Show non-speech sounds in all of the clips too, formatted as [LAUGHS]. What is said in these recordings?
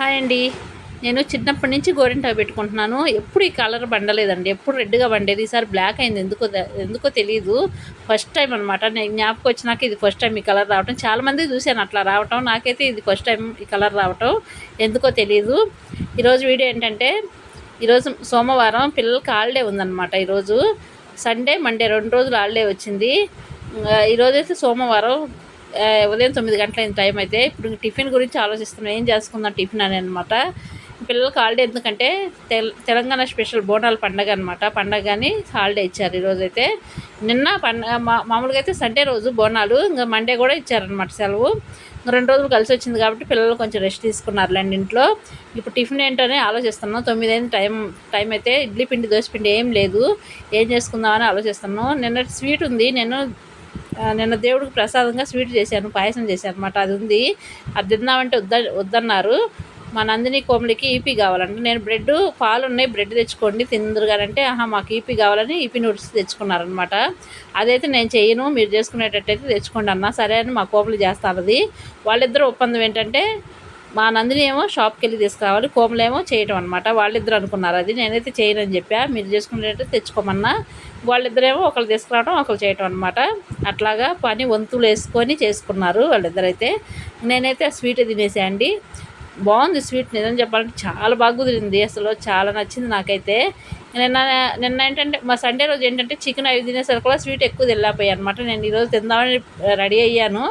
Hi అండి. నేను చిన్నప్పటి నుంచి గోరింటాకు పెట్టుకుంటున్నాను. ఎప్పుడు ఈ కలర్ బండలేదండి ఎప్పుడు రెడ్గా బండేది ఈసారి బ్లాక్ అయింది. ఎందుకో ఎందుకో తెలియదు ఫస్ట్ టైం అనమాట నేను జ్ఞాపకం వచ్చినాక ఇది ఫస్ట్ టైం ఈ కలర్ రావటం. చాలామంది చూశాను అట్లా రావటం. నాకైతే ఇది ఫస్ట్ టైం ఈ కలర్ రావటం. ఎందుకో తెలియదు ఈరోజు వీడియో ఏంటంటే ఈరోజు సోమవారం పిల్లలకి హాలిడే ఉందన్నమాట ఈరోజు. సండే మండే రెండు రోజులు హాలిడే వచ్చింది. ఈరోజైతే సోమవారం ఉదయం తొమ్మిది గంటలైన టైం అయితే ఇప్పుడు టిఫిన్ గురించి ఆలోచిస్తున్నాం. ఏం చేసుకుందాం టిఫిన్ అని అనమాట పిల్లలకు హాలిడే ఎందుకంటే తెల తెలంగాణ స్పెషల్ బోనాల పండగ అనమాట పండగ కానీ హాలిడే ఇచ్చారు ఈరోజు అయితే నిన్న పండ మా- మామూలుగా అయితే సండే రోజు బోనాలు ఇంకా మండే కూడా ఇచ్చారనమాట సెలవు. రెండు రోజులు కలిసి వచ్చింది కాబట్టి పిల్లలు కొంచెం రెస్ట్ తీసుకున్నారులేండి ఇంట్లో. ఇప్పుడు టిఫిన్ ఏంటనే ఆలోచిస్తున్నాం. తొమ్మిది అయింది టైం టైం అయితే ఇడ్లీ పిండి దోశ పిండి ఏం లేదు. ఏం చేసుకుందామని ఆలోచిస్తున్నాం. నిన్న స్వీట్ ఉంది. నేను నిన్న దేవుడికి ప్రసాదంగా స్వీట్ చేశాను పాయసం చేశాను అనమాట అది ఉంది. అది తిందామంటే వద్ద వద్దన్నారు. మా నందిని కోమలికి ఈపీ కావాలంట. నేను బ్రెడ్ పాలు ఉన్నాయి బ్రెడ్ తెచ్చుకోండి తిందురుగానంటే ఆహా మాకు ఈపీ కావాలని ఈపీ నూడిల్స్ తెచ్చుకున్నారనమాట అదైతే నేను చేయను మీరు చేసుకునేటట్టయితే తెచ్చుకోండి అన్న. సరే అని మా కోమలి చేస్తారు అది వాళ్ళిద్దరు ఒప్పందం ఏంటంటే మా నందిని ఏమో షాప్కి వెళ్ళి తీసుకురావాలి కోమలేమో చేయటం అనమాట వాళ్ళిద్దరు అనుకున్నారు అది. నేనైతే చేయనని చెప్పా. మీరు చేసుకునేటట్టు తెచ్చుకోమన్నా. వాళ్ళిద్దరేమో ఒకళ్ళు తీసుకురావడం ఒకళ్ళు చేయటం అనమాట అట్లాగా పని వంతులు వేసుకొని చేసుకున్నారు వాళ్ళిద్దరైతే. నేనైతే స్వీట్ తినేసా అండి. బాగుంది స్వీట్ నిజం చెప్పాలంటే చాలా బాగా కుదిరింది. అసలు చాలా నచ్చింది నాకైతే. నిన్న నిన్న ఏంటంటే మా సండే రోజు ఏంటంటే చికెన్ అవి తినేసరికి కూడా స్వీట్ ఎక్కువ తిల్లాపోయాయి అనమాట నేను ఈరోజు తిందామని రెడీ అయ్యాను.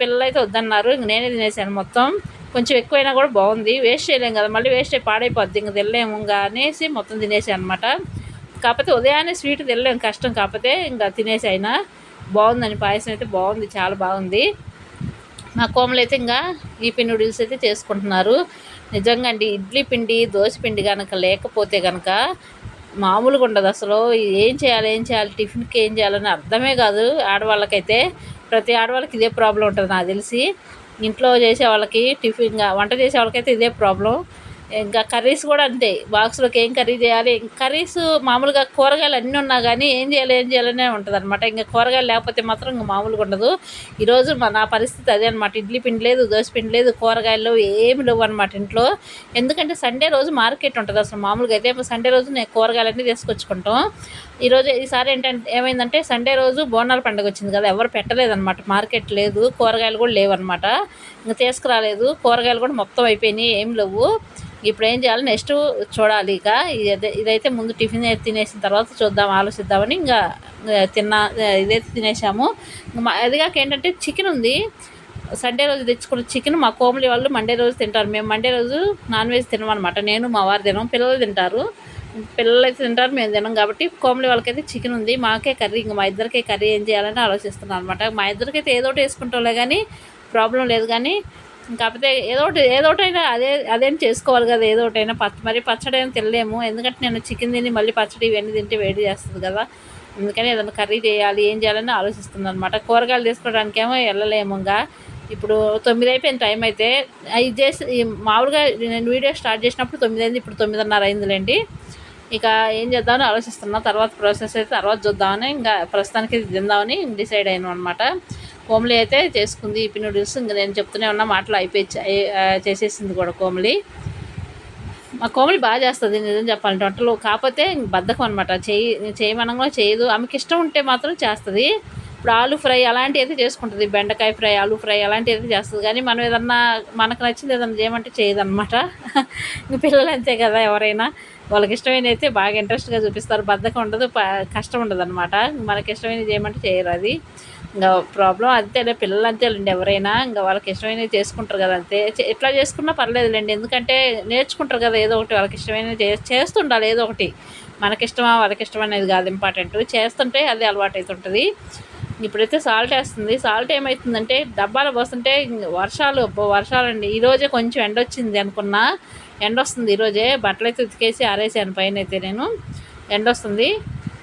పిల్లలు అయితే వద్దన్నారు ఇంక నేనే తినేసాను మొత్తం. కొంచెం ఎక్కువైనా కూడా బాగుంది. వేస్ట్ చేయలేం కదా మళ్ళీ వేస్ట్ పాడైపోద్ది. ఇంక తెల్లేము అనేసి మొత్తం తినేసాను అనమాట కాకపోతే ఉదయాన్నే స్వీట్ తినలేం కష్టం. కాకపోతే ఇంకా తినేసి అయినా బాగుందని పాయసం అయితే బాగుంది చాలా బాగుంది. మా కోమలు అయితే ఇంకా ఈపీ నూడిల్స్ అయితే చేసుకుంటున్నారు. నిజంగా అండి ఇడ్లీ పిండి దోశ పిండి కనుక లేకపోతే కనుక మామూలుగా ఉండదు అసలు. ఏం చేయాలి ఏం చేయాలి టిఫిన్కి ఏం చేయాలని అర్థమే కాదు. ఆడవాళ్ళకైతే ప్రతి ఆడవాళ్ళకి ఇదే ప్రాబ్లం ఉంటుంది నాకు తెలిసి. ఇంట్లో చేసే వాళ్ళకి టిఫిన్ వంట చేసే వాళ్ళకైతే ఇదే ప్రాబ్లం. ఇంకా కర్రీస్ కూడా అంతే. బాక్స్లోకి ఏం కర్రీ చేయాలి? కర్రీస్ మామూలుగా కూరగాయలు అన్నీ ఉన్నా కానీ ఏం చేయాలి ఏం చేయాలనే ఉంటుంది అనమాట ఇంకా కూరగాయలు లేకపోతే మాత్రం ఇంకా మామూలుగా ఉండదు. ఈరోజు మా నా పరిస్థితి అదే అనమాట ఇడ్లీ పిండి లేదు దోశ పిండి లేదు కూరగాయలు ఏమి లేవు అనమాట ఇంట్లో. ఎందుకంటే సండే రోజు మార్కెట్ ఉంటుంది అసలు మామూలుగా. అయితే సండే రోజు నేను కూరగాయలన్నీ తీసుకొచ్చుకుంటాం. ఈరోజు ఈసారి ఏంటంటే ఏమైందంటే సండే రోజు బోనాల పండుగ వచ్చింది కదా ఎవరు పెట్టలేదన్నమాట. మార్కెట్ లేదు కూరగాయలు కూడా లేవన్నమాట. ఇంకా తీసుకురాలేదు కూరగాయలు కూడా మొత్తం అయిపోయినాయి ఏం లేవు. ఇప్పుడు ఏం చేయాలి? నెక్స్ట్ చూడాలి ఇక. ఇదే ఇదైతే ముందు టిఫిన్ తినేసిన తర్వాత చూద్దాం ఆలోచిద్దామని ఇంకా తిన్నా ఇదైతే తినేసాము. అదిగాక మా- ఏంటంటే చికెన్ ఉంది. సండే రోజు తెచ్చుకున్న చికెన్ మా కోమలి వాళ్ళు మండే రోజు తింటారు. మేము మండే రోజు నాన్ వెజ్ తినమన్నమాట. నేను మా వారు తినం పిల్లలు తింటారు. పిల్లలు అయితే తింటారు మేము తినం కాబట్టి కోమలి వాళ్ళకైతే చికెన్ ఉంది. మాకే కర్రీ ఇంకా మా ఇద్దరికే కర్రీ ఏం చేయాలని ఆలోచిస్తున్నాను అనమాట మా ఇద్దరికైతే ఏదో ఒకటి వేసుకుంటాంలే కానీ ప్రాబ్లం లేదు కానీ కాకపోతే ఏదో ఒకటి ఏదో ఒకటైనా అదే అదేం చేసుకోవాలి కదా ఏదో ఒకటైనా. పచ్చ మరి పచ్చడి ఏం తినలేము. ఎందుకంటే నేను చికెన్ తిని మళ్ళీ పచ్చడి ఇవన్నీ తింటే వేడి చేస్తుంది కదా. అందుకని ఏదైనా కర్రీ చేయాలి ఏం చేయాలని ఆలోచిస్తుంది అనమాట కూరగాయలు తీసుకోవడానికేమో వెళ్ళలేము ఇంకా. ఇప్పుడు తొమ్మిది అయిపోయిన టైం అయితే. ఇది చేసి మామూలుగా నేను వీడియో స్టార్ట్ చేసినప్పుడు తొమ్మిది అయింది ఇప్పుడు తొమ్మిదిన్నర అయిందిలేండి. ఇక ఏం చేద్దామని ఆలోచిస్తున్నా. తర్వాత ప్రాసెస్ అయితే తర్వాత చూద్దామని ఇంకా ప్రస్తుతానికి తిందామని డిసైడ్ అయినాం అనమాట కోమలి అయితే చేసుకుంది ఇప్పి నూడిల్స్ ఇంకా నేను చెప్తూనే ఉన్నా మాటలు అయిపోయి చేసేసింది కూడా కోమలి. మా కోమలి బాగా చేస్తుంది నిజం చెప్పాలంటే వంటలు. కాకపోతే బద్ధకం అనమాట చేయి చేయమనంగా చేయదు. ఆమెకి ఇష్టం ఉంటే మాత్రం చేస్తుంది. ఇప్పుడు ఆలు ఫ్రై అలాంటివి అయితే చేసుకుంటుంది. బెండకాయ ఫ్రై ఆలు ఫ్రై అలాంటివి అయితే చేస్తుంది. కానీ మనం ఏదన్నా మనకు నచ్చింది ఏదన్నా చేయమంటే చేయదన్నమాట. ఇంక పిల్లలు అంతే కదా ఎవరైనా. వాళ్ళకి ఇష్టమైన అయితే బాగా ఇంట్రెస్ట్గా చూపిస్తారు. బద్ధకం ఉండదు కష్టం ఉండదు అనమాట మనకి ఇష్టమైనది చేయమంటే చేయరు అది. ఇంకా ప్రాబ్లం అంతేలే పిల్లలు అంతేలేండి ఎవరైనా ఇంకా వాళ్ళకి ఇష్టమైనవి చేసుకుంటారు కదా అంతే. ఎట్లా చేసుకున్నా పర్లేదులేండి ఎందుకంటే నేర్చుకుంటారు కదా ఏదో ఒకటి వాళ్ళకి ఇష్టమైనది చే చేస్తుండాలి ఏదో ఒకటి. మనకిష్టమా వాళ్ళకి ఇష్టం అనేది కాదు ఇంపార్టెంట్. చేస్తుంటే అది అలవాటు అవుతుంటుంది ఇప్పుడైతే సాల్ట్ వేస్తుంది. సాల్ట్ ఏమవుతుందంటే డబ్బాలు పోస్తుంటే వర్షాలు వర్షాలు అండి వర్షాలండి. ఈరోజే కొంచెం ఎండ వచ్చింది అనుకున్నా ఎండ వస్తుంది ఈరోజే బట్టలు అయితే ఉతికేసి ఆరేసాను పైన అయితే నేను. ఎండ వస్తుంది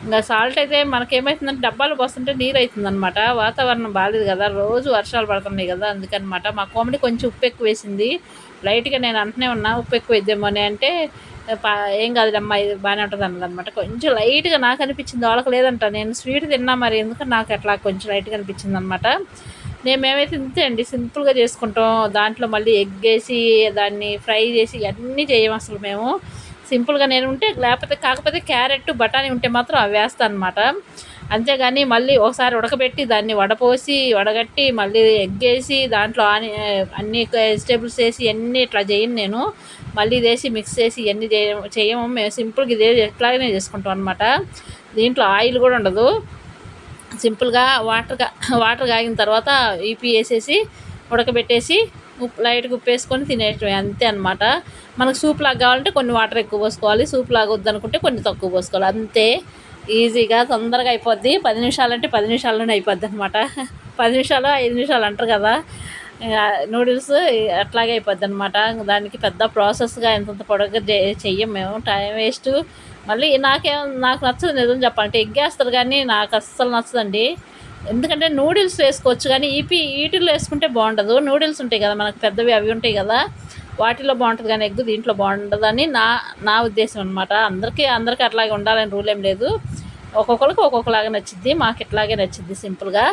ఇంకా సాల్ట్ అయితే మనకేమవుతుందంటే డబ్బాలు పోస్తుంటే నీరు అవుతుంది అనమాట వాతావరణం బాగాలేదు కదా రోజు వర్షాలు పడుతున్నాయి కదా అందుకనమాట మా కోమడి కొంచెం ఉప్పు ఎక్కువ వేసింది. లైట్గా నేను అంటనే ఉన్నా ఉప్పు ఎక్కువ వేద్దామో అని అంటే పా ఏం కాదు అమ్మా ఇది బాగానే ఉంటుంది అన్నది అనమాట కొంచెం లైట్గా నాకు అనిపించింది వాళ్ళకి లేదంట. నేను స్వీట్ తిన్నా మరి ఎందుకు నాకు అట్లా కొంచెం లైట్గా అనిపించింది అనమాట నేను మేమైతే ఇంతే అండి సింపుల్గా చేసుకుంటాం. దాంట్లో మళ్ళీ ఎగ్ వేసి దాన్ని ఫ్రై చేసి అన్నీ చేయము అసలు మేము. సింపుల్గా నేను ఉంటే లేకపోతే కాకపోతే క్యారెట్ బఠానీ ఉంటే మాత్రం అవి వేస్తాను అనమాట అంతేగాని మళ్ళీ ఒకసారి ఉడకబెట్టి దాన్ని వడపోసి వడగట్టి మళ్ళీ ఎగ్గేసి దాంట్లో ఆని అన్ని వెజిటేబుల్స్ వేసి అన్నీ ఇట్లా చేయను నేను. మళ్ళీ వేసి మిక్స్ చేసి ఇవన్నీ చేయము. మేము సింపుల్గా ఇదే ఎట్లాగనే చేసుకుంటాం అనమాట. దీంట్లో ఆయిల్ కూడా ఉండదు. సింపుల్గా వాటర్ వాటర్ కాగిన తర్వాత ఈపీ వేసేసి ఉడకబెట్టేసి ఉప్పు లైట్గా ఉప్పు వేసుకొని తినేయటం అంతే అనమాట మనకు సూప్ లాగా కావాలంటే కొన్ని వాటర్ ఎక్కువ పోసుకోవాలి. సూప్ లాగా వద్దనుకుంటే కొన్ని తక్కువ పోసుకోవాలి. అంతే. ఈజీగా తొందరగా అయిపోద్ది. పది నిమిషాలంటే పది నిమిషాల్లోనే అయిపోద్ది అనమాట [LAUGHS] పది నిమిషాలు ఐదు నిమిషాలు అంటారు కదా. నూడిల్స్ అట్లాగే అయిపోద్ది అనమాట దానికి పెద్ద ప్రాసెస్గా ఎంతంత పొడవుగా చెయ్యం మేము. Time waste. మళ్ళీ నాకేం నాకు నచ్చదు నిజం చెప్పాలంటే. ఎగ్గేస్తారు కానీ నాకు అస్సలు నచ్చదండి. ఎందుకంటే నూడిల్స్ వేసుకోవచ్చు కానీ ఈపీ వీటిల్లో వేసుకుంటే బాగుండదు. నూడిల్స్ ఉంటాయి కదా మనకు పెద్దవి అవి ఉంటాయి కదా. వాటిలో బాగుంటుంది కానీ ఎగ్ దీంట్లో బాగుండదని నా నా ఉద్దేశం అనమాట అందరికీ అందరికీ అట్లాగే ఉండాలని రూల్ ఏం లేదు. ఒక్కొక్కరికి ఒక్కొక్కలాగా నచ్చింది మాకు ఇట్లాగే నచ్చింది సింపుల్గా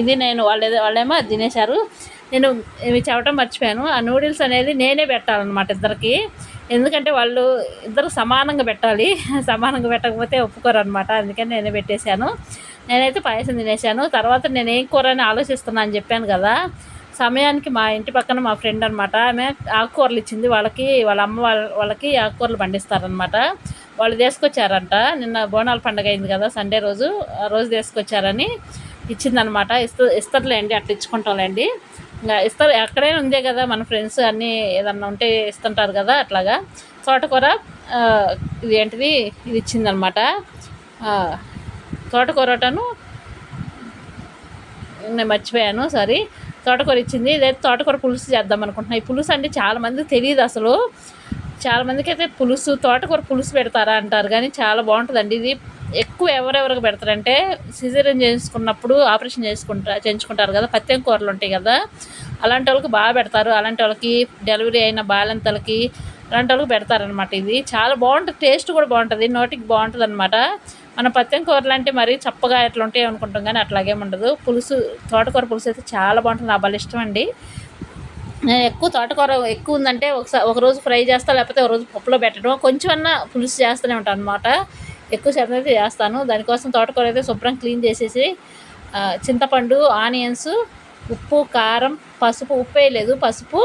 ఇది నేను వాళ్ళు వాళ్ళేమో అది తినేశారు. నేను ఇవి చెప్పడం మర్చిపోయాను. ఆ నూడిల్స్ అనేది నేనే పెట్టాలన్నమాట ఇద్దరికి. ఎందుకంటే వాళ్ళు ఇద్దరు సమానంగా పెట్టాలి. [LAUGHS] సమానంగా పెట్టకపోతే ఒప్పుకోరు అనమాట అందుకని నేనే పెట్టేశాను. నేనైతే పాయసం తినేసాను తర్వాత నేను ఏం కూర అని ఆలోచిస్తున్నాను అని చెప్పాను కదా. సమయానికి మా ఇంటి పక్కన మా ఫ్రెండ్ అనమాట ఆమె ఆకుకూరలు ఇచ్చింది. వాళ్ళకి వాళ్ళ అమ్మ వాళ్ళ వాళ్ళకి ఆకుకూరలు పండిస్తారనమాట వాళ్ళు తీసుకొచ్చారంట. నిన్న బోనాల పండుగ అయింది కదా సండే రోజు. ఆ రోజు తీసుకొచ్చారని ఇచ్చిందనమాట ఇస్తూ ఇస్తారులేండి అట్లా ఇచ్చుకుంటాంలేండి. ఇంకా ఇస్తారు ఎక్కడైనా ఉందే కదా మన ఫ్రెండ్స్ అన్నీ ఏదన్నా ఉంటే ఇస్తుంటారు కదా అట్లాగా. తోటకూర ఇది ఏంటిది ఇది ఇచ్చిందనమాట తోటకూరటను నేను మర్చిపోయాను సారీ తోటకూర ఇచ్చింది ఇదైతే తోటకూర పులుసు చేద్దాం అనుకుంటున్నాను ఈ పులుసు అంటే చాలామంది తెలియదు అసలు. చాలామందికి అయితే పులుసు తోటకూర పులుసు పెడతారా అంటారు కానీ చాలా బాగుంటుందండి. ఇది ఎక్కువ ఎవరెవరికి పెడతారంటే సిజేరియన్ చేసుకున్నప్పుడు ఆపరేషన్ చేసుకుంటా చేయించుకుంటారు కదా పత్యం కూరలు ఉంటాయి కదా అలాంటి వాళ్ళకి బాగా పెడతారు. అలాంటి వాళ్ళకి డెలివరీ అయిన బాలంతలకి అలాంటి వాళ్ళకి పెడతారనమాట ఇది. చాలా బాగుంటుంది టేస్ట్ కూడా బాగుంటుంది నోటికి బాగుంటుంది అనమాట మన పత్తెం కూరలు అంటే మరీ చప్పగా ఎట్లా ఉంటాయి అనుకుంటాం కానీ అట్లాగే ఉండదు. పులుసు తోటకూర పులుసు అయితే చాలా బాగుంటుంది. నా భలే ఇష్టం అండి. నేను ఎక్కువ తోటకూర ఎక్కువ ఉందంటే ఒకసారి ఒక రోజు ఫ్రై చేస్తా లేకపోతే ఒక రోజు పప్పులో పెట్టడం. కొంచెం అన్నా పులుసు చేస్తూనే ఉంటాను అనమాట ఎక్కువ శాతం అయితే చేస్తాను. దానికోసం తోటకూర అయితే శుభ్రం క్లీన్ చేసేసి చింతపండు ఆనియన్స్ ఉప్పు కారం పసుపు ఉప్పు వేయలేదు పసుపు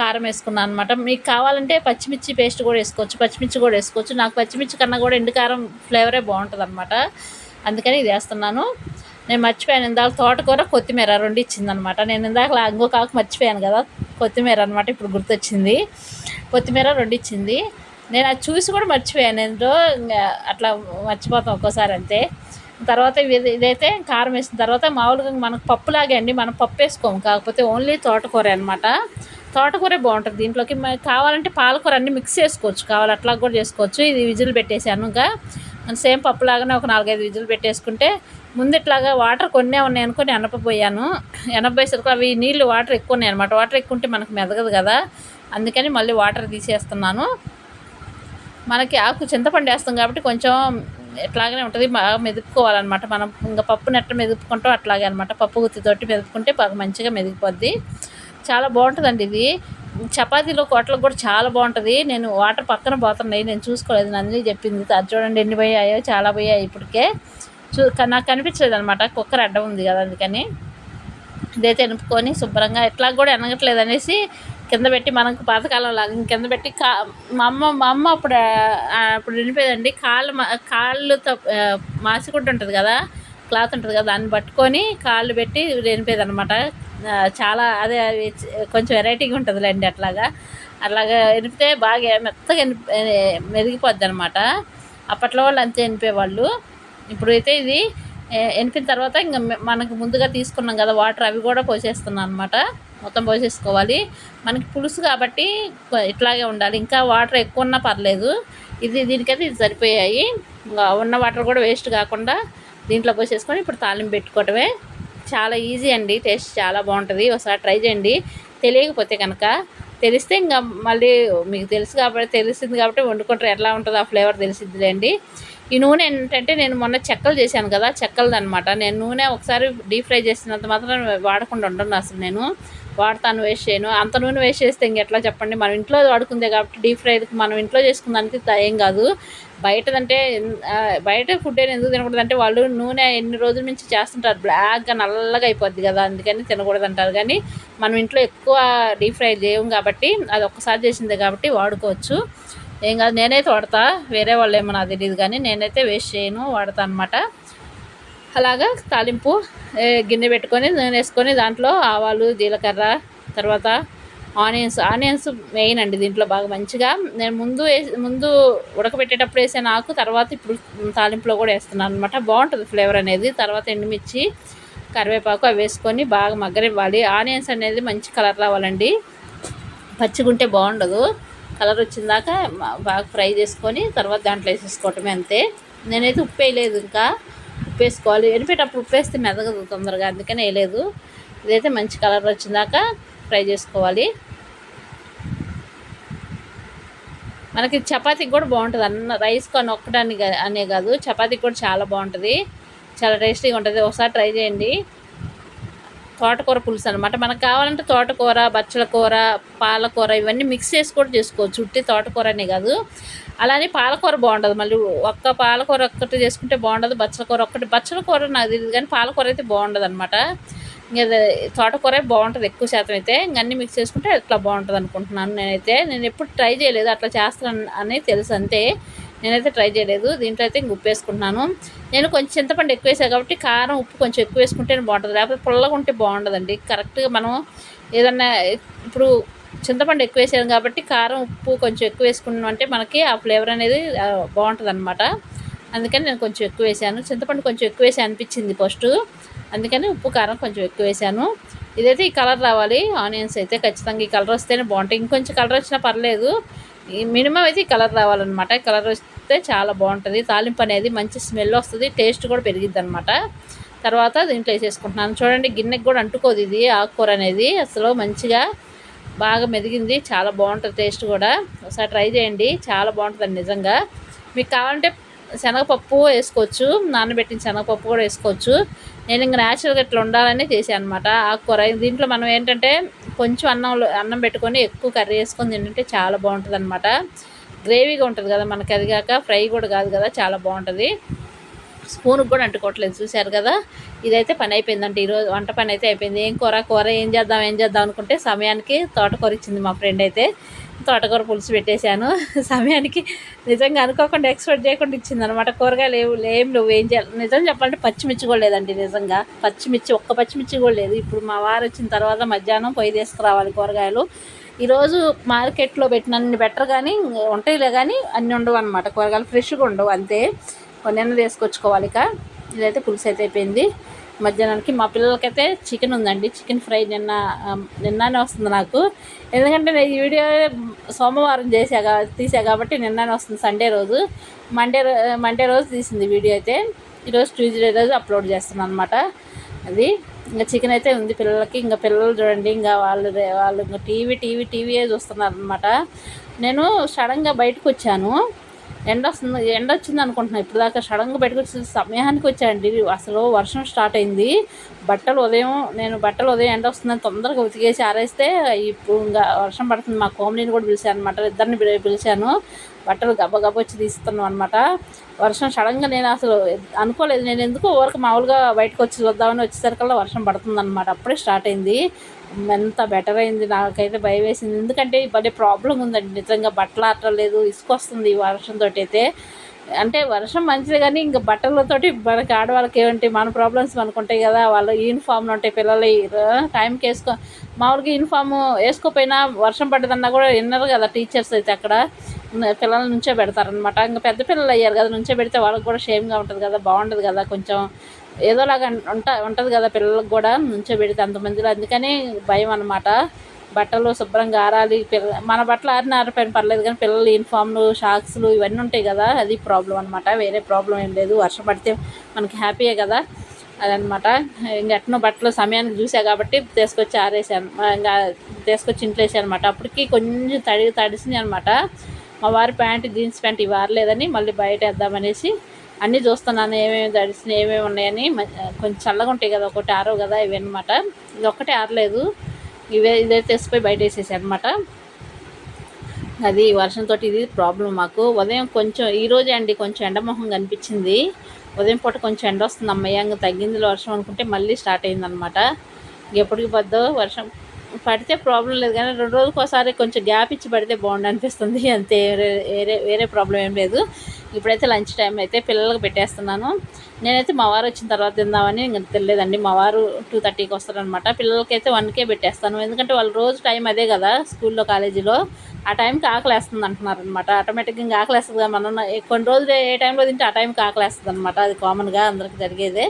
కారం వేసుకున్నాను అనమాట మీకు కావాలంటే పచ్చిమిర్చి పేస్ట్ కూడా వేసుకోవచ్చు పచ్చిమిర్చి కూడా వేసుకోవచ్చు. నాకు పచ్చిమిర్చి కన్నా కూడా ఎండుకారం ఫ్లేవరే బాగుంటుంది అనమాట అందుకని ఇది వేస్తున్నాను. నేను మర్చిపోయాను. ఇందాక తోటకూర కొత్తిమీర రెండు ఇచ్చిందనమాట నేను ఇందాక ఇంకో కాకు మర్చిపోయాను కదా కొత్తిమీర అనమాట ఇప్పుడు గుర్తొచ్చింది. కొత్తిమీర రెండు ఇచ్చింది. నేను అది చూసి కూడా మర్చిపోయాను. ఏంటో అట్లా మర్చిపోతాం ఒక్కోసారి అంతే. తర్వాత ఇదైతే కారం వేసిన తర్వాత మామూలుగా మనకు పప్పులాగే అండి. మనం పప్పు వేసుకోము. కాకపోతే ఓన్లీ తోటకూర అనమాట తోటకూర బాగుంటుంది. దీంట్లోకి కావాలంటే పాలకూర అన్ని మిక్స్ చేసుకోవచ్చు. కావాలి అట్లా కూడా చేసుకోవచ్చు. ఇది విజిల్ పెట్టేసాను ఇంకా సేమ్ పప్పులాగానే ఒక నాలుగైదు విజిల్ పెట్టేసుకుంటే ముందు ఇట్లాగా వాటర్ కొన్నే ఉన్నాయి అనుకుని ఎనపపోయాను సరుకు అవి నీళ్ళు వాటర్ ఎక్కువ ఉన్నాయి అనమాట వాటర్ ఎక్కువ ఉంటే మనకు మెదగదు కదా. అందుకని మళ్ళీ వాటర్ తీసేస్తున్నాను. మనకి ఆకు చింతపండు వేస్తాం కాబట్టి కొంచెం ఎట్లాగనే ఉంటుంది. బాగా మెదుపుకోవాలన్నమాట. మనం ఇంకా పప్పు నెట్ట మెదుపుకుంటాం అట్లాగే అనమాట పప్పు గుత్తితోటి మెదుపుకుంటే బాగా మంచిగా మెదిగిపోద్ది. చాలా బాగుంటుందండి ఇది. చపాతీలో కోట్లకు కూడా చాలా బాగుంటుంది. నేను వాటర్ పక్కన పోతున్నాయి. నేను చూసుకోలేదు. నందిని చెప్పింది. అది చూడండి ఎన్ని పోయాయో చాలా పోయాయి ఇప్పటికే. చూ నాకు కనిపించలేదు అనమాట కుక్కర్ అడ్డం ఉంది కదా అందుకని. ఇదైతే తెనుపుకొని శుభ్రంగా ఎట్లా కూడా ఎనగట్లేదు అనేసి కింద పెట్టి మనకు పాతకాలం లాగా కింద పెట్టి కా మా అమ్మ మా అమ్మ అప్పుడు అప్పుడు వినిపోయేదండి కాళ్ళు కాళ్ళు మాసిగుడ్డ ఉంటుంది కదా. క్లాత్ ఉంటుంది కదా దాన్ని పట్టుకొని కాళ్ళు పెట్టి వినిపోయేది అనమాట చాలా అదే కొంచెం వెరైటీగా ఉంటుందిలేండి అట్లాగా. అట్లాగా వినిపితే బాగా మెత్తగా మెరిగిపోద్ది అనమాట అప్పట్లో వాళ్ళు అంతే వినిపేవాళ్ళు. ఇప్పుడైతే ఇది ఎనిపిన తర్వాత ఇంకా మనకు ముందుగా తీసుకున్నాం కదా వాటర్ అవి కూడా పోసేస్తున్నాం అనమాట మొత్తం పోసేసుకోవాలి. మనకి పులుసు కాబట్టి ఇట్లాగే ఉండాలి. ఇంకా వాటర్ ఎక్కువ ఉన్నా పర్లేదు. ఇది దీనికైతే ఇది సరిపోయాయి. ఉన్న వాటర్ కూడా వేస్ట్ కాకుండా దీంట్లో పోసేసుకొని ఇప్పుడు తాలింపు పెట్టుకోవటమే. చాలా ఈజీ అండి టేస్ట్ చాలా బాగుంటుంది. ఒకసారి ట్రై చేయండి. తెలియకపోతే కనుక తెలిస్తే ఇంకా మళ్ళీ మీకు తెలుసు కాబట్టి తెలిసింది కాబట్టి వండుకుంటారు. ఎట్లా ఉంటుందో ఆ ఫ్లేవర్ తెలిసిద్దిలేండి. ఈ నూనె ఏంటంటే నేను మొన్న చెక్కలు చేశాను కదా చెక్కలది అనమాట నేను నూనె ఒకసారి డీప్ ఫ్రై చేసినంత మాత్రం వాడకుండా ఉండను అసలు నేను. వాడతాను వేస్ట్ చేయను. అంత నూనె వేస్ట్ చేస్తే ఇంకెట్లా చెప్పండి? మనం ఇంట్లో వాడుకుందే కాబట్టి డీప్ ఫ్రై మనం ఇంట్లో చేసుకున్నానికి ఏం కాదు. బయటదంటే బయట ఫుడ్ అయినా ఎందుకు తినకూడదు? అంటే వాళ్ళు నూనె ఎన్ని రోజుల నుంచి చేస్తుంటారు. బ్లాక్గా నల్లగా అయిపోద్ది కదా అందుకని తినకూడదు అంటారు కానీ మనం ఇంట్లో ఎక్కువ డీప్ ఫ్రై చేయం కాబట్టి అది ఒక్కసారి చేసిందే కాబట్టి వాడుకోవచ్చు. ఏం కాదు నేనైతే వాడతా. వేరే వాళ్ళు ఏమో నాకు తెలియదు కానీ నేనైతే వేస్ట్ చేయను వాడతా అనమాట అలాగా తాలింపు గిన్నె పెట్టుకొని నూనె వేసుకొని దాంట్లో ఆవాలు జీలకర్ర తర్వాత ఆనియన్స్ ఆనియన్స్ మెయిన్ అండి దీంట్లో బాగా మంచిగా. నేను ముందు వేసి ముందు ఉడకబెట్టేటప్పుడు వేసాను ఆకు తర్వాత ఇప్పుడు తాలింపులో కూడా వేస్తున్నాను అనమాట బాగుంటుంది ఫ్లేవర్ అనేది. తర్వాత ఎండుమిర్చి కరివేపాకు అవి వేసుకొని బాగా మగ్గనివ్వాలి. ఆనియన్స్ అనేది మంచి కలర్ రావాలండి. పచ్చిగుంటే బాగుండదు. కలర్ వచ్చిందాక బాగా ఫ్రై చేసుకొని తర్వాత దాంట్లో వేసేసుకోవటమే అంతే. నేనైతే ఉప్పు వేయలేదు ఇంకా. ఉప్పు వేసుకోవాలి. ఎనిపేటప్పుడు ఉప్పు వేస్తే మెదగదు తొందరగా అందుకని వేయలేదు. ఇదైతే మంచి కలర్ వచ్చిందాక ఫ్రై చేసుకోవాలి. మనకి చపాతీకి కూడా బాగుంటుంది. అన్న రైస్ కొని ఒక్కడానికి అనే కాదు. చపాతీకి కూడా చాలా బాగుంటుంది. చాలా టేస్టీగా ఉంటుంది. ఒకసారి ట్రై చేయండి. తోటకూర పులుసు అనమాట మనకు కావాలంటే తోటకూర బచ్చల కూర పాలకూర ఇవన్నీ మిక్స్ చేసి కూడా చేసుకోవచ్చు. ఉట్టి తోటకూర అనే కాదు. అలానే పాలకూర బాగుంటుంది. మళ్ళీ ఒక్క పాలకూర ఒక్కటి చేసుకుంటే బాగుండదు. బచ్చల కూర ఒక్కటి. బచ్చల కూర నాకు తెలియదు కానీ పాలకూర అయితే బాగుండదు అనమాట ఇంకా అది తోటకూర బాగుంటుంది ఎక్కువ శాతం అయితే. ఇంక అన్నీ మిక్స్ చేసుకుంటే అట్లా బాగుంటుంది అనుకుంటున్నాను నేనైతే. నేను ఎప్పుడు ట్రై చేయలేదు అట్లా చేస్తాను అని తెలుసు అంతే. నేనైతే ట్రై చేయలేదు దీంట్లో అయితే ఇంక ఉప్పు వేసుకుంటున్నాను. నేను కొంచెం చింతపండు ఎక్కువ వేసాను కాబట్టి కారం ఉప్పు కొంచెం ఎక్కువ వేసుకుంటేనే బాగుంటుంది. లేకపోతే పుల్లగా ఉంటే బాగుండదండి. కరెక్ట్గా మనం ఏదన్నా ఇప్పుడు చింతపండు ఎక్కువ వేసాను కాబట్టి కారం ఉప్పు కొంచెం ఎక్కువ వేసుకున్నాం అంటే మనకి ఆ ఫ్లేవర్ అనేది బాగుంటుంది అనమాట అందుకని నేను కొంచెం ఎక్కువ వేసాను. చింతపండు కొంచెం ఎక్కువ వేసి అనిపించింది ఫస్ట్ అందుకని ఉప్పు కారం కొంచెం ఎక్కువ వేసాను. ఇదైతే ఈ కలర్ రావాలి. ఆనియన్స్ అయితే ఖచ్చితంగా ఈ కలర్ వస్తేనే బాగుంటాయి. ఇంకొంచెం కలర్ వచ్చినా పర్లేదు. ఈ మినిమం అయితే ఈ కలర్ రావాలన్నమాట. కలర్ వస్తే చాలా బాగుంటుంది. తాలింపు అనేది మంచి స్మెల్ వస్తుంది. టేస్ట్ కూడా పెరిగిద్ది అనమాట తర్వాత దీంట్లో వేసేసుకుంటున్నాను. చూడండి గిన్నెకి కూడా అంటుకోదు ఇది ఆకుకూర అనేది. అసలు మంచిగా బాగా మెదిగింది. చాలా బాగుంటుంది టేస్ట్ కూడా. ఒకసారి ట్రై చేయండి. చాలా బాగుంటుంది నిజంగా. మీకు కావాలంటే శనగపప్పు వేసుకోవచ్చు నానబెట్టిన శనగపప్పు కూడా వేసుకోవచ్చు. నేను ఇంకా న్యాచురల్గా ఇట్లా ఉండాలని చేశాను అనమాట ఆకుకూర. దీంట్లో మనం ఏంటంటే కొంచెం అన్నంలో అన్నం పెట్టుకొని ఎక్కువ కర్రీ వేసుకొని తింటుంటే చాలా బాగుంటుంది అనమాట గ్రేవీగా ఉంటుంది కదా మనకి అది కాక ఫ్రై కూడా కాదు కదా చాలా బాగుంటుంది. స్పూన్కి కూడా అంటుకోవట్లేదు చూశారు కదా? ఇదైతే పని అయిపోయిందంటే ఈరోజు వంట పని అయితే అయిపోయింది. ఏం కూర కూర ఏం చేద్దాం ఏం చేద్దాం అనుకుంటే సమయానికి తోటకూర ఇచ్చింది మా ఫ్రెండ్ అయితే. తోటకూర పులుసు పెట్టేశాను. [LAUGHS] సమయానికి నిజంగా అనుకోకుండా ఎక్స్పెక్ట్ చేయకుండా ఇచ్చింది అనమాట కూరగాయలు ఏం ఏం నువ్వు ఏం చేయాలి? నిజం చెప్పాలంటే పచ్చిమిర్చి కూడా లేదండి నిజంగా. పచ్చిమిర్చి ఒక్క పచ్చిమిర్చి కూడా లేదు. ఇప్పుడు మా వారు వచ్చిన తర్వాత మధ్యాహ్నం పొయ్యి తీసుకురావాలి కూరగాయలు. ఈరోజు మార్కెట్లో పెట్టినన్ని బెటర్ కానీ ఉంటాయిలే కానీ అన్నీ ఉండవు అనమాట కూరగాయలు ఫ్రెష్గా ఉండవు అంతే. కొన్ని తీసుకొచ్చుకోవాలి ఇక. ఇదైతే పులుసు అయితే అయిపోయింది. మధ్యాహ్నానికి మా పిల్లలకైతే చికెన్ ఉందండి. చికెన్ ఫ్రై నిన్న నిన్ననే వస్తుంది నాకు. ఎందుకంటే నేను ఈ వీడియో సోమవారం చేసా తీసా కాబట్టి నిన్ననే వస్తుంది సండే రోజు. మండే మండే రోజు తీసింది వీడియో అయితే. ఈరోజు ట్యూస్డే రోజు అప్లోడ్ చేస్తున్నాను అనమాట అది ఇంకా చికెన్ అయితే ఉంది పిల్లలకి. ఇంకా పిల్లలు చూడండి ఇంకా వాళ్ళు వాళ్ళు ఇంకా టీవీ టీవీ టీవీయే చూస్తున్నారు అనమాట నేను సడన్గా బయటకు వచ్చాను ఎండ వస్తుంది ఎండ వచ్చింది అనుకుంటున్నాను ఇప్పుడు దాకా సడన్గా బయటకు వచ్చిన సమయానికి వచ్చాయండి అసలు వర్షం స్టార్ట్ అయింది. బట్టలు ఉదయం నేను బట్టలు ఉదయం ఎండ వస్తుందని తొందరగా ఉతికేసి ఆరేస్తే ఇప్పుడు ఇంకా వర్షం పడుతుంది. మా కోమలిని కూడా పిలిచాను అనమాట ఇద్దరిని పిలిచాను. బట్టలు గబ్బ వచ్చి తీస్తున్నాం అనమాట వర్షం సడన్గా నేను అసలు అనుకోలేదు. నేను ఎందుకు ఊరికి మామూలుగా బయటకు వచ్చి చూద్దామని వచ్చేసరికల్లా వర్షం పడుతుంది అనమాట అప్పుడే స్టార్ట్ అయింది. ఎంత బెటర్ అయింది నాకైతే భయం వేసింది. ఎందుకంటే భలే ప్రాబ్లం ఉందండి. నిజంగా బట్టలు ఆటలేదు ఇసుక వస్తుంది ఈ వర్షంతో అయితే అంటే వర్షం మంచిది కానీ ఇంకా బట్టలతోటి మనకి ఆడవాళ్ళకి ఏమంటే మన ప్రాబ్లమ్స్ మనకు ఉంటాయి కదా. వాళ్ళ యూనిఫామ్లు ఉంటాయి పిల్లలు టైంకి వేసుకో మామూలుగా యూనిఫామ్ వేసుకోపోయినా వర్షం పడ్డదన్నా కూడా విన్నారు కదా టీచర్స్ అయితే అక్కడ. ఉన్న పిల్లల నుంచే పెడతారనమాట ఇంకా పెద్ద పిల్లలు అయ్యారు కదా నుంచే పెడితే వాళ్ళకి కూడా షేమ్గా ఉంటుంది కదా బాగుంటుంది కదా కొంచెం. ఏదోలాగా ఉంట ఉంటుంది కదా పిల్లలకు కూడా నుంచో పెడితే అంతమందిలో. అందుకని భయం అనమాట బట్టలు శుభ్రంగా ఆరాలి. పిల్ల మన బట్టలు ఆరిన ఆరిపోయిన పర్లేదు కానీ పిల్లలు యూనిఫామ్లు షాక్స్లు ఇవన్నీ ఉంటాయి కదా. అది ప్రాబ్లం అనమాట వేరే ప్రాబ్లం ఏం లేదు. వర్షం పడితే మనకి హ్యాపీయే కదా. అదనమాట ఇంక ఎట్నో బట్టలు సమయానికి చూసా కాబట్టి తీసుకొచ్చి ఆరేసాను ఇంకా తీసుకొచ్చి ఇంట్లో వేసాను అనమాట అప్పటికి కొంచెం తడి తడిసింది అనమాట మా వారి ప్యాంట్ జీన్స్ ప్యాంట్ ఇవి ఆరలేదని మళ్ళీ బయట వేద్దామనేసి అన్నీ చూస్తున్నాను ఏమేమి తడిసినాయి ఏమేమి ఉన్నాయని కొంచెం చల్లగా ఉంటాయి కదా ఒకటి ఆరవు కదా ఇవి అనమాట ఇది ఒక్కటే ఆరలేదు. ఇవే ఇదే తెచ్చిపోయి బయట వేసేసి అనమాట అది వర్షంతో ఇది ప్రాబ్లం మాకు. ఉదయం కొంచెం ఈరోజే అండి కొంచెం ఎండమొహం కనిపించింది. ఉదయం పూట కొంచెం ఎండ వస్తుంది అమ్మయ్యంగా తగ్గింది వర్షం అనుకుంటే మళ్ళీ స్టార్ట్ అయిందనమాట ఎప్పటికి పద్దో వర్షం. పడితే ప్రాబ్లం లేదు. కానీ రెండు రోజులకు ఒకసారి కొంచెం గ్యాప్ ఇచ్చి పడితే బాగుండు అనిపిస్తుంది. అంతే వేరే వేరే ప్రాబ్లం ఏం లేదు. ఇప్పుడైతే లంచ్ టైం అయితే పిల్లలకు పెట్టేస్తున్నాను. నేనైతే మా వారు వచ్చిన తర్వాత తిందామని ఇంకా తెలియదండి మా వారు టూ థర్టీకి వస్తారనమాట పిల్లలకైతే వన్కే పెట్టేస్తాను. ఎందుకంటే వాళ్ళు రోజు టైం అదే కదా స్కూల్లో కాలేజీలో. ఆ టైంకి ఆకలేస్తుంది అంటున్నారు అనమాట ఆటోమేటిక్గా ఇంకా ఆకలేస్తుంది కదా. మనం కొన్ని రోజులు ఏ టైంలో తింటే ఆ టైంకి ఆకలేస్తుంది అనమాట అది కామన్గా అందరికి జరిగేదే.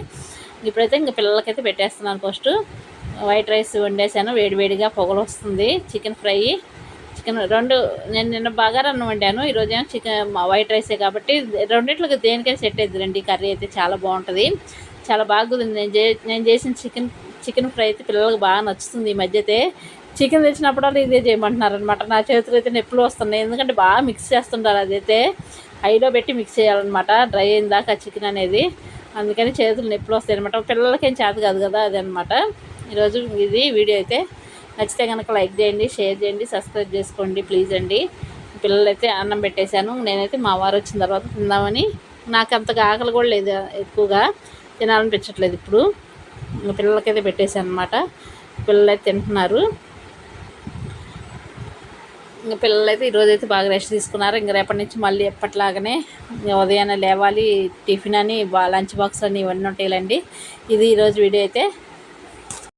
ఇప్పుడైతే ఇంకా పిల్లలకైతే పెట్టేస్తున్నాను ఫస్ట్ వైట్ రైస్ వండేసాను వేడివేడిగా పొగలు వస్తుంది చికెన్ ఫ్రై. చికెన్ రెండు నేను నిన్న బగారన్నం వండాను ఈరోజు ఏమో చికెన్ వైట్ రైసే కాబట్టి రెండిట్లకి దేనికైనా సెట్ అవుతుందండి కర్రీ అయితే చాలా బాగుంటుంది చాలా బాగా నేను చే నేను చేసిన చికెన్ చికెన్ ఫ్రై అయితే పిల్లలకు బాగా నచ్చుతుంది ఈ మధ్య అయితే చికెన్ తెచ్చినప్పుడు ఇదే చేయమంటున్నారు అనమాట నా చేతులు అయితే నొప్పులు వస్తున్నాయి ఎందుకంటే బాగా మిక్స్ చేస్తుంటారు అదైతే. హైలో పెట్టి మిక్స్ చేయాలన్నమాట డ్రై అయిందాక చికెన్ అనేది. అందుకని చేతులు నొప్పులు వస్తాయి అనమాట పిల్లలకేం చేత కాదు కదా అదనమాట ఈరోజు ఇది వీడియో అయితే. నచ్చితే కనుక లైక్ చేయండి షేర్ చేయండి సబ్స్క్రైబ్ చేసుకోండి ప్లీజ్ అండి. పిల్లలైతే అన్నం పెట్టేశాను నేనైతే మా వారు వచ్చిన తర్వాత తిందామని. నాకు అంతగా ఆకలి కూడా లేదు ఎక్కువగా తినాలనిపించట్లేదు ఇప్పుడు. పిల్లలకైతే పెట్టేశాను అనమాట పిల్లలైతే తింటున్నారు. ఇంకా పిల్లలైతే ఈరోజైతే బాగా రెస్ట్ తీసుకున్నారు. ఇంకా రేపటి నుంచి మళ్ళీ ఎప్పటిలాగానే ఉదయాన్నే లేవాలి టిఫిన్ అని లంచ్ బాక్స్ అని ఇవన్నీ ఉంటాయిలండి. ఇది ఈరోజు వీడియో అయితే.